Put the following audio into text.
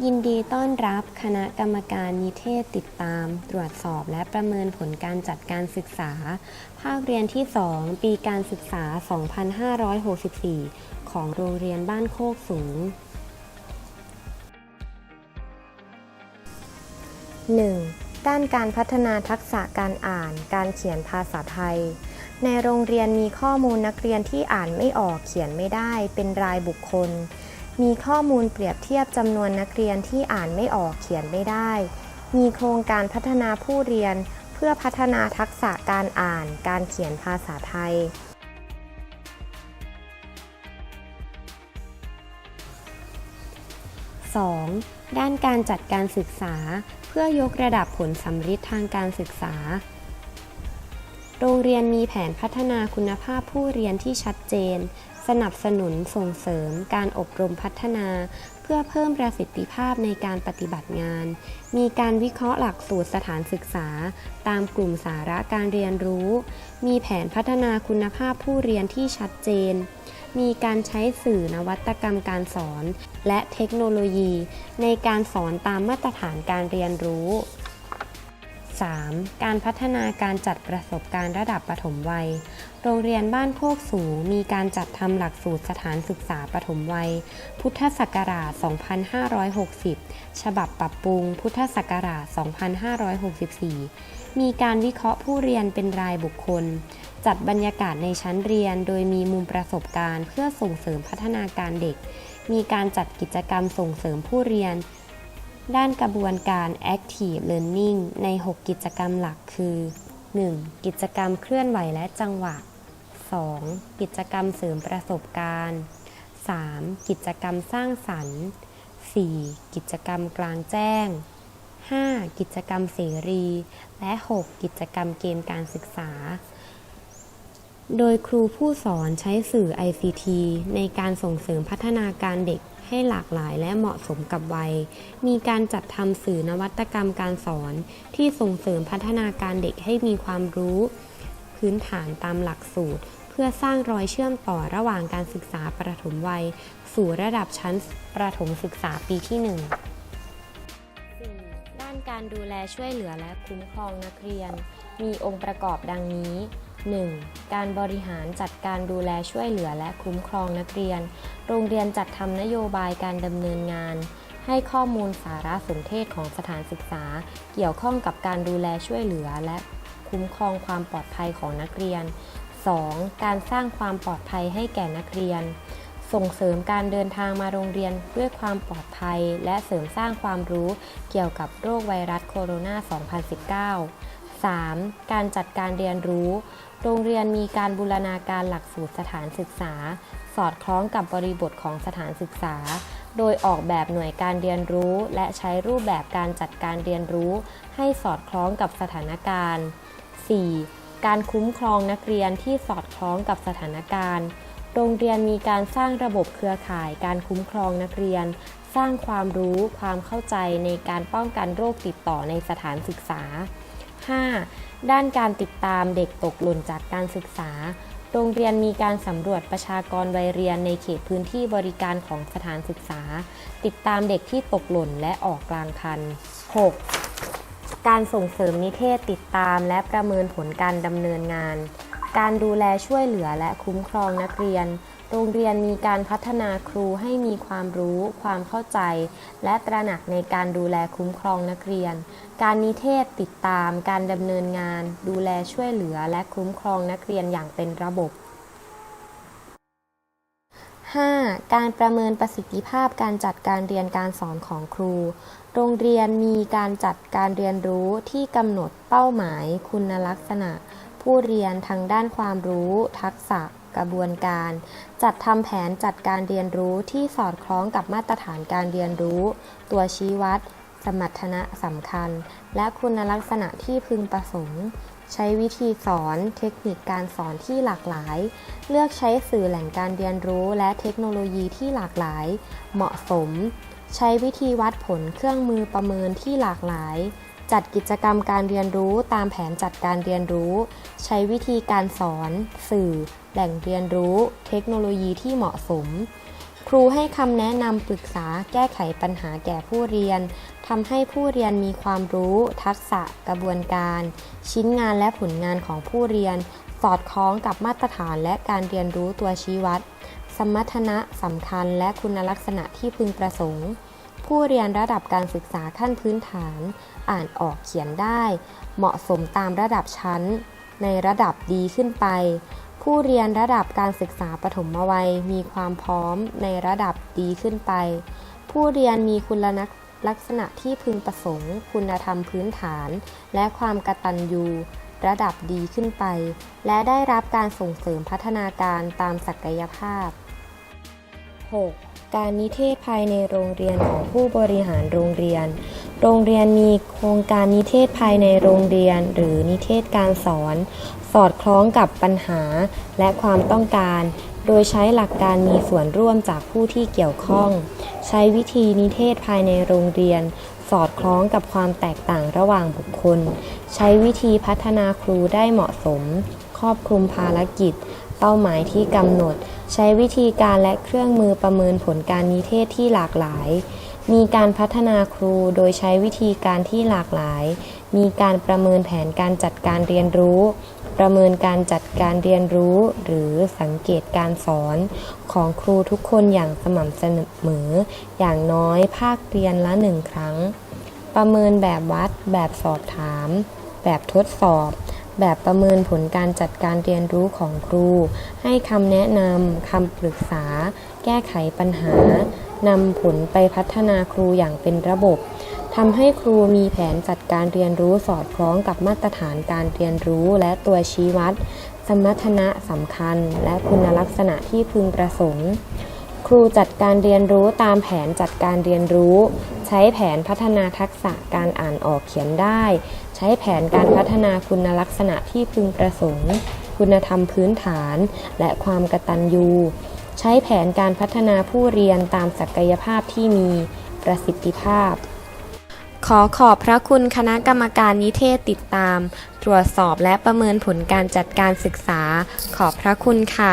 ยินดีต้อนรับคณะกรรมการนิเทศติดตาม ตรวจสอบและประเมินผลการจัดการศึกษา ภาคเรียนที่ 2 ปีการศึกษา 2564 ของโรงเรียนบ้านโคกสูง 1. ด้านการพัฒนาทักษะการอ่าน การเขียนภาษาไทย ในโรงเรียนมีข้อมูลนักเรียนที่อ่านไม่ออกเขียนไม่ได้เป็นรายบุคคล มีข้อมูลเปรียบเทียบจำนวนนักเรียนที่อ่านไม่ออกเขียนไม่ได้ มีโครงการพัฒนาผู้เรียน เพื่อพัฒนาทักษะการอ่าน การเขียนภาษาไทย 2. ด้านการจัดการศึกษา เพื่อยกระดับผลสำฤทธิ์ทางการศึกษา โรงเรียนมีแผนพัฒนาคุณภาพผู้เรียนที่ชัดเจน สนับสนุนส่งเสริมการอบรมพัฒนา เพื่อเพิ่มประสิทธิภาพในการปฏิบัติงาน มีการวิเคราะห์หลักสูตรสถานศึกษา ตามกลุ่มสาระการเรียนรู้ มีแผนพัฒนาคุณภาพผู้เรียนที่ชัดเจน มีการใช้สื่อนวัตกรรมการสอน และเทคโนโลยี ในการสอนตามมาตรฐานการเรียนรู้ 3. การพัฒนาการจัดประสบการณ์ระดับปฐมวัย โรงเรียนบ้านโคกสูงมีการจัดทำหลักสูตรสถานศึกษาปฐมวัย พุทธศักราช 2560 ฉบับปรับปรุง พุทธศักราช 2564 มีการวิเคราะห์ผู้เรียนเป็นรายบุคคล จัดบรรยากาศในชั้นเรียน โดยมีมุมประสบการณ์ เพื่อส่งเสริมพัฒนาการเด็ก มีการจัดกิจกรรมส่งเสริมผู้เรียน ด้านกระบวนการ Active Learning ใน 6 กิจกรรมหลักคือ 1. กิจกรรมเคลื่อนไหวและจังหวะ 2. กิจกรรมเสริมประสบการณ์ 3. กิจกรรมสร้างสรรค์ 4. กิจกรรมกลางแจ้ง 5. กิจกรรมเสรี และ 6. กิจกรรมเกมการศึกษา โดยครูผู้สอนใช้สื่อ ICT ในการส่งเสริมพัฒนาการเด็ก ให้หลากหลายและเหมาะสมกับวัย มีการจัดทำสื่อนวัตกรรมการสอน ที่ส่งเสริมพัฒนาการเด็กให้มีความรู้ พื้นฐานตามหลักสูตร เพื่อสร้างรอยเชื่อมต่อระหว่างการศึกษาประถมวัย สู่ระดับชั้นประถมศึกษาปีที่1ด้านการดูแลช่วยเหลือและคุ้มครองนักเรียน มีองค์ประกอบดังนี้ 1. การบริหารจัดการดูแลช่วยเหลือและคุ้มครองนักเรียน โรงเรียนจัดทำนโยบายการดำเนินงาน ให้ข้อมูลสารสนเทศของสถานศึกษา เกี่ยวข้องกับการดูแลช่วยเหลือและคุ้มครองความปลอดภัยของนักเรียน 2. การสร้างความปลอดภัยให้แก่นักเรียน ส่งเสริมการเดินทางมาโรงเรียนด้วยความปลอดภัย และเสริมสร้างความรู้เกี่ยวกับโรคไวรัสโคโรนา 2019 3. การจัดการเรียนรู้ โรงเรียนมีการบูรณาการหลักสูตรสถานศึกษา สอดคล้องกับบริบทของสถานศึกษา โดยออกแบบหน่วยการเรียนรู้ และใช้รูปแบบการจัดการเรียนรู้ ให้สอดคล้องกับสถานการณ์ 4. การคุ้มครองนักเรียนที่สอดคล้องกับสถานการณ์ โรงเรียนมีการสร้างระบบเครือข่าย การคุ้มครองนักเรียน สร้างความรู้ ความเข้าใจในการป้องกันโรคติดต่อในสถานศึกษา 5. ด้านการติดตามเด็กตกหล่นจากการศึกษา โรงเรียนมีการสำรวจประชากรวัยเรียนในเขตพื้นที่บริการของสถานศึกษา ติดตามเด็กที่ตกหล่นและออกกลางคัน 6. การส่งเสริมนิเทศติดตามและประเมินผลการดำเนินงาน การดูแลช่วยเหลือและคุ้มครองนักเรียน โรงเรียนมีการพัฒนาครูให้มีความรู้ ความเข้าใจ และตระหนักในการดูแลคุ้มครองนักเรียน การนิเทศติดตาม การดำเนินงาน ดูแลช่วยเหลือและคุ้มครองนักเรียนอย่างเป็นระบบ 5. การประเมินประสิทธิภาพการจัดการเรียนการสอนของครู โรงเรียนมีการจัดการเรียนรู้ที่กำหนดเป้าหมาย คุณลักษณะ ผู้เรียนทางด้านความรู้ ทักษะ กระบวนการ จัดทำแผนจัดการเรียนรู้ที่สอดคล้องกับมาตรฐานการเรียนรู้ ตัวชี้วัด สมรรถนะสำคัญ และคุณลักษณะที่พึงประสงค์ ใช้วิธีสอน เทคนิคการสอนที่หลากหลาย เลือกใช้สื่อแหล่งการเรียนรู้และเทคโนโลยีที่หลากหลาย เหมาะสม ใช้วิธีวัดผลเครื่องมือประเมินที่หลากหลาย จัดกิจกรรมการเรียนรู้ตามแผนจัดการเรียนรู้ ใช้วิธีการสอน สื่อ แหล่งเรียนรู้ เทคโนโลยีที่เหมาะสม ครูให้คำแนะนำปรึกษาแก้ไขปัญหาแก่ผู้เรียนทำให้ผู้เรียนมีความรู้ ทักษะ กระบวนการ ชิ้นงานและผลงานของผู้เรียน สอดคล้องกับมาตรฐานและการเรียนรู้ตัวชี้วัด สมรรถนะสำคัญและคุณลักษณะที่พึงประสงค์ ผู้เรียนระดับการศึกษาขั้นพื้นฐาน อ่านออกเขียนได้ เหมาะสมตามระดับชั้น ในระดับดีขึ้นไป ผู้เรียนระดับการศึกษาปฐมวัยมีความพร้อมในระดับดีขึ้นไป ผู้เรียนมีคุณลักษณะที่พึงประสงค์ คุณธรรมพื้นฐาน และความกตัญญูระดับดีขึ้นไป และได้รับการส่งเสริมพัฒนาการตามศักยภาพ 6. การนิเทศภายในโรงเรียนของผู้บริหารโรงเรียน โรงเรียนมีโครงการนิเทศภายในโรงเรียน หรือนิเทศการสอน สอดคล้องกับปัญหาและความต้องการ โดยใช้หลักการมีส่วนร่วมจากผู้ที่เกี่ยวข้อง ใช้วิธีนิเทศภายในโรงเรียน สอดคล้องกับความแตกต่างระหว่างบุคคล ใช้วิธีพัฒนาครูได้เหมาะสม ครอบคลุมภารกิจ เป้าหมายที่กำหนด ใช้วิธีการและเครื่องมือประเมินผลการนิเทศที่หลากหลาย มีการพัฒนาครูโดยใช้วิธีการที่หลากหลาย มีการประเมินแผนการจัดการเรียนรู้ ประเมินการจัดการเรียนรู้ หรือสังเกตการสอนของครูทุกคนอย่างสม่ำเสมอ อย่างน้อยภาคเรียนละหนึ่งครั้ง ประเมินแบบวัด แบบสอบถาม แบบทดสอบ แบบประเมินผลการจัดการเรียนรู้ของครู ให้คำแนะนำคำปรึกษา แก้ไขปัญหา นำผลไปพัฒนาครูอย่างเป็นระบบทำให้ครูมีแผนจัดการเรียนรู้สอดคล้องกับมาตรฐานการเรียนรู้และตัวชี้วัด สมรรถนะสำคัญ และคุณลักษณะที่พึงประสงค์ ครูจัดการเรียนรู้ตามแผนจัดการเรียนรู้ ใช้แผนพัฒนาทักษะการอ่านออกเขียนได้ ใช้แผนการพัฒนาคุณลักษณะที่พึงประสงค์ คุณธรรมพื้นฐาน และความกตัญญู ใช้แผนการพัฒนาผู้เรียนตามศักยภาพที่มีประสิทธิภาพ ขอขอบพระคุณคณะกรรมการนิเทศติดตาม ตรวจสอบและประเมินผลการจัดการศึกษา ขอบพระคุณค่ะ